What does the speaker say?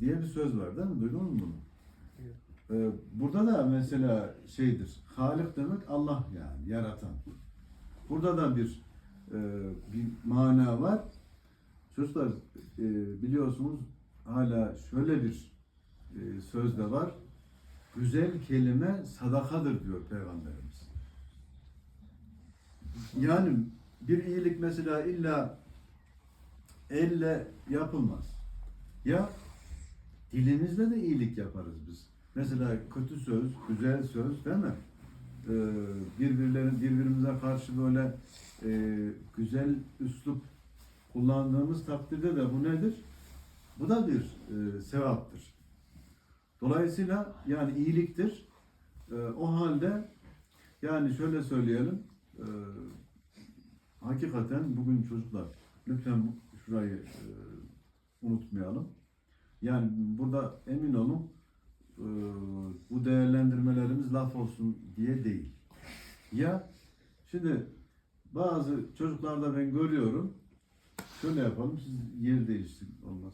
diye bir söz var değil mi? Duydun mu bunu? Ee, burada da mesela şeydir. Halik demek Allah yani yaratan. Burada da bir e, bir mana var. Çocuklar e, biliyorsunuz hala şöyle bir e, söz de var. Güzel kelime sadakadır diyor Peygamberimiz. Yani bir iyilik mesela illa elle yapılmaz. Ya dilimizle de iyilik yaparız biz. Mesela kötü söz, güzel söz değil mi? Ee, birbirlerin birbirimize karşı böyle e, güzel üslup kullandığımız takdirde de bu nedir? Bu da bir e, sevaptır. Dolayısıyla yani iyiliktir. E, o halde yani şöyle söyleyelim. e, hakikaten bugün çocuklar lütfen şurayı e, unutmayalım. Yani burada emin olun e, bu değerlendirmelerimiz laf olsun diye değil. Ya şimdi bazı çocuklarda ben görüyorum şöyle yapalım siz yer değiştirin olmaz.